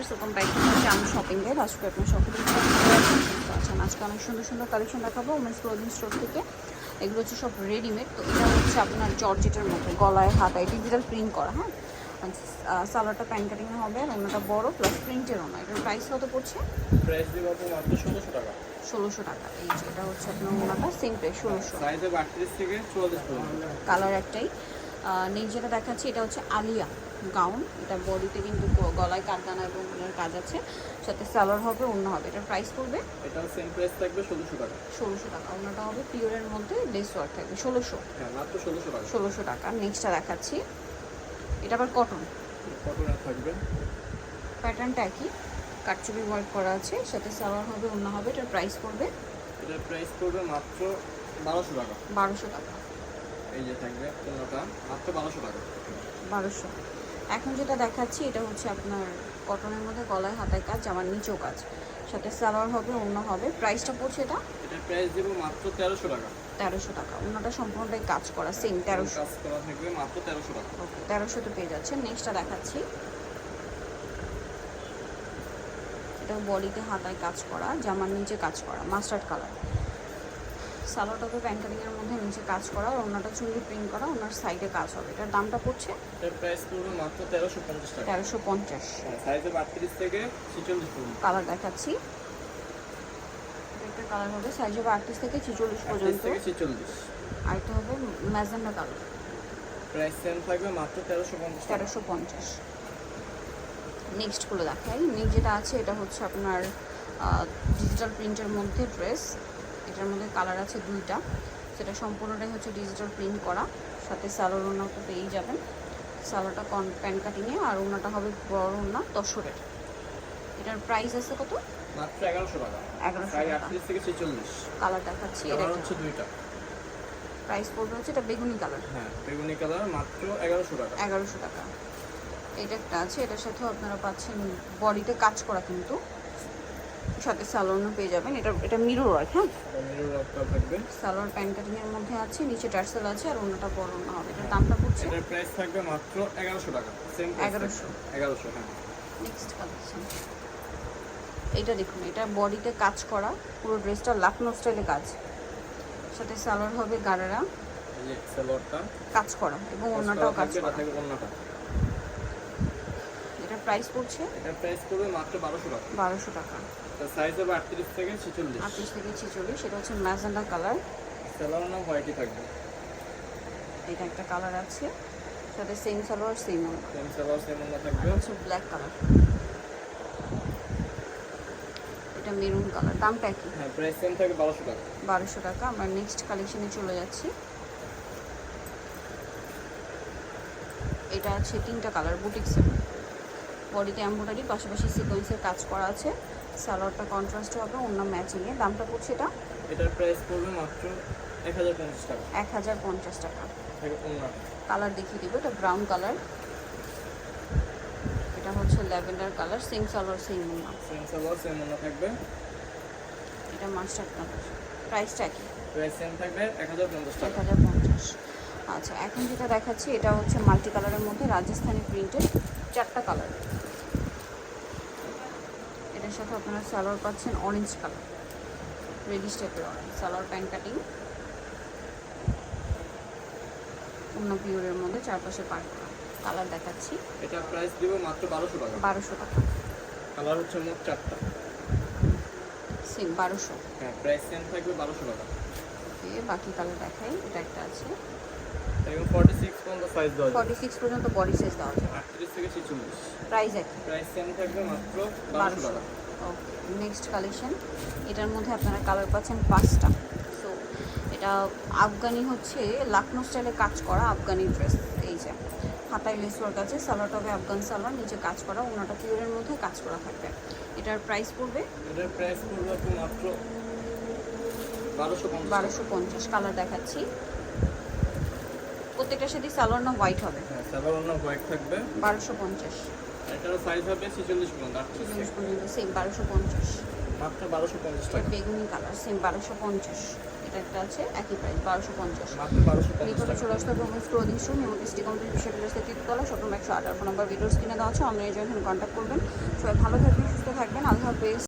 Years ওরকম bike হচ্ছে আমি শপিং লাস্ট করে আপনার সকলে আচ্ছা আজকে অনেক সুন্দর সুন্দর কালেকশন দেখাবো উমেন্স ক্লোদিং স্টোর থেকে। এগুলো হচ্ছে সব রেডিমেড তো এটা হচ্ছে আপনার জর্জেটের মধ্যে গলায় হাতায় ডিজিটাল প্রিন্ট করা হ্যাঁ? সালোয়ারটা প্যান কাটিং হবে আর অন্যটা বড় প্লাস প্রিন্টেরও না এটার প্রাইস কত পড়ছে? প্রাইস দিব মাত্র ষোলোশো টাকা। ষোলোশো টাকা। এই যে এটা হচ্ছে আপনার ওনাটা সেম প্রাইস ষোলোশো। সাইজ থেকে কালার একটাই। নেক্সট যেটা দেখাচ্ছি এটা হচ্ছে আলিয়া। গাউন। এটা বডিতে কিন্তু গলায় কাটদানা এবং ফুলের কাজ আছে। সাথে সালোয়ার হবে অন্য হবে। এটার প্রাইস পড়বে? এটা সেম প্রাইস থাকবে ষোলোশো টাকা। ষোলোশো টাকা। অন্যটা হবে পিওরের মধ্যে লেস ওয়ার্ক থাকবে। ষোলোশো। হ্যাঁ মাত্র ষোলোশো টাকা। ষোলোশো টাকা। নেক্সটটা দেখাচ্ছি। এটা আবার কটন কটনের থাকবে। প্যাটার্নটা একই। কাটচুপি ওয়ার্ক করা আছে। সাথে সালোয়ার হবে অন্য হবে। এটার প্রাইস পড়বে? এটার প্রাইস পড়বে মাত্র বারোশো টাকা। বারোশো টাকা। এই যে থাকবে কোনোটা মাত্র বারোশো টাকা। বারোশো। এখন যেটা দেখাচ্ছি এটা হচ্ছে আপনার কটনের মধ্যে গলায় হাতায় কাজ জামার নিচেও কাজ। সাথে সালোয়ার হবে অন্য হবে। প্রাইসটা পড়ছে এটা? এটার প্রাইস দিব মাত্র তেরোশো টাকা। তেরোশো টাকা। অন্যটা সম্পূর্ণটাই কাজ করা সেম তেরোশো। কাজ করা থাকবে মাত্র তেরোশো টাকা। ওকে তেরোশোতে পেয়ে যাচ্ছে নেক্সটটা দেখাচ্ছি। এটা বডিতে হাতায় কাজ করা জামার নিচে কাজ করা মাস্টার্ড কালার সালোয়ারটা হবে প্যান্টারিংয়ের মধ্যে নিচে কাজ করা আর অন্যটা চুলি প্রিন্ট করা ওনার সাইডে কাজ হবে। এটার দামটা পড়ছে? এটার প্রাইস পড়বে মাত্র তেরোশো পঞ্চাশ টাকা। তেরোশো পঞ্চাশ। সাইজ হবে আটত্রিশ থেকে ছেচল্লিশ পর্যন্ত। কালার দেখাচ্ছি। এটা একটা কালার হবে সাইজ হবে আটত্রিশ থেকে ছেচল্লিশ আটত্রিশ পর্যন্ত। থেকে ছেচল্লিশ। আরেকটা হবে ম্যাজেন্ডা কালার প্রাইস সেম থাকবে মাত্র তেরোশো পঞ্চাশ টাকা। তেরোশো পঞ্চাশ। নেক্সটগুলো দেখাই। নেক্সট যেটা আছে এটা হচ্ছে আপনার ডিজিটাল প্রিন্টের মধ্যে ড্রেস এটার মধ্যে কালার আছে দুইটা। সেটা সম্পূর্ণটাই হচ্ছে ডিজিটাল প্রিন্ট করা। সাথে সালোয়ার ওনাটা পেয়েই যাবেন। সালোয়ারটা কন প্যান কাটিংয়ে আর ওনাটা হবে বড় ওনা তসরের। এটার প্রাইস আছে কত? মাত্র এগারোশো টাকা। এগারোশো টাকা। আটত্রিশ থেকে ছেচল্লিশ। কালার দেখাচ্ছি এটা হচ্ছে দুইটা। প্রাইস পড়বে হচ্ছে এটা বেগুনি কালার হ্যাঁ বেগুনি কালার মাত্র এগারোশো টাকা। এগারোশো টাকা। এটা একটা আছে এটার সাথেও আপনারা পাচ্ছেন বডিতে কাজ করা কিন্তু। সাথে সালোয়ারও পেয়ে যাবেন। এটা এটা মিরর ওয়ার্ক হ্যাঁ? সালোয়ার প্যান্ট কাটিংয়ের মধ্যে আছে নিচে টার্সেল আছে আর অন্যটা বড় না হবে। এটার দামটা পড়ছে? এটার প্রাইস থাকবে মাত্র এগারোশো টাকা। সেম এগারোশো। এগারোশো হ্যাঁ। নেক্সট কালেকশন এটা দেখুন এটা বডিতে কাজ করা পুরো ড্রেসটা লাকনো স্টাইলে কাজ। সাথে সালোয়ার হবে গাড়ারা কাজ করা এবং অন্যটাও কাজ করা। এটা এটার প্রাইস পড়ছে? এটার প্রাইস পড়বে মাত্র বারোশো টাকা। বারোশো টাকা। তার সাইজ হবে আটত্রিশ থেকে ছেচল্লিশ। আটত্রিশ থেকে ছেচল্লিশ সেটা হচ্ছে ম্যাজেন্ডা কালার। সালোয়ার নাম হোয়াইটই থাকবে। এটা একটা কালার আছে সাথে same salwar same same salwar same থাকবে। হচ্ছে ব্ল্যাক কালার। এটা মেরুন কালার দামটা কি? হ্যাঁ প্রাইস সেম থাকবে বারোশো টাকা। বারোশো টাকা আমরা নেক্সট কালেকশনে চলে যাচ্ছি। এটা আছে তিনটা কালার বুটিক্সের বডিতে এম্ব্রয়ডারি পাশাপাশি সিকোয়েন্সের কাজ করা আছে। সালোয়ারটা কন্ট্রাস্ট হবে অন্য ম্যাচিংয়ে দামটা পড়ছে এটা? এটার প্রাইস পড়বে মাত্র এক হাজার পঞ্চাশ টাকা। এক হাজার পঞ্চাশ টাকা। থাকবে অন্যটা কালার দেখিয়ে দেবো এটা ব্রাউন কালার এটা হচ্ছে lavender colour same salwar same অন্য সেম সালোয়ার সেম অন্য থাকবে। এটা মাস্টার্ড কালার প্রাইসটা কি? প্রাইস সেম থাকবে এক হাজার পঞ্চাশ এক টাকা হাজার পঞ্চাশ। আচ্ছা এখন যেটা দেখাচ্ছি এটা হচ্ছে মাল্টি কালারের মধ্যে রাজস্থানি প্রিন্টের চারটা কালার এটার সাথে আপনারা সালোয়ার পাচ্ছেন অরেঞ্জ কালার রেডিশ টাইপের অরেঞ্জ সালোয়ার প্যান্ট কাটিং অন্য পিওরের মধ্যে চারপাশে পার করা। কালার দেখাচ্ছি। এটা প্রাইস দিব মাত্র বারোশো টাকা। বারোশো টাকা। কালার হচ্ছে মোট চারটা। সেম বারোশো। হ্যাঁ প্রাইস সেম থাকবে বারোশো টাকা। ওকে বাকি কালার দেখাই। এটা একটা আছে। এবং ফর্টি সিক্স পর্যন্ত সাইজ দেওয়া যাবে। ফর্টি সিক্স পর্যন্ত বডি সাইজ দেওয়া যায় আটত্রিশ থেকে ছেচল্লিশ। প্রাইস একই। প্রাইস সেম থাকবে মাত্র বারোশো। টাকা। নেক্সট কালেকশন এটার মধ্যে আপনারা কালার পাচ্ছেন পাঁচটা। সো এটা আফগানি হচ্ছে লাকনো স্টাইলে কাজ করা আফগানি ড্রেস এই যে। হাতায় লেস ওয়ার্ক আছে সালোয়ারটা হবে আফগান সালোয়ার নিচে কাজ করা ওনাটা পিওরের মধ্যে কাজ করা থাকবে। এটার প্রাইস পড়বে? এটার প্রাইস পড়বে আপনি মাত্র বারোশো পঞ্চাশ। কালার দেখাচ্ছি। প্রত্যেকটার সাথে সালোয়ার না হোয়াইট হবে? হ্যাঁ সালোয়ার অন্য হোয়াইট থাকবে। বারোশো পঞ্চাশ। এটার সাইজ হবে পর্যন্ত পর্যন্ত সেম মাত্র পঞ্চাশ এটা টাকা। বেগুনি কালার সেম বারোশো পঞ্চাশ। এটা একটা আছে একই প্রাইস বারোশো পঞ্চাশ। নিকটে কমপ্লিট বিষয় রয়েছে একশো আঠারো নম্বর ভিডিওস কিনে দেওয়া আছে অনলাইনে যখন কন্ট্যাক্ট করবেন। সবাই ভালো থাকবেন সুস্থ থাকবেন আল্লাহ হাফেজ।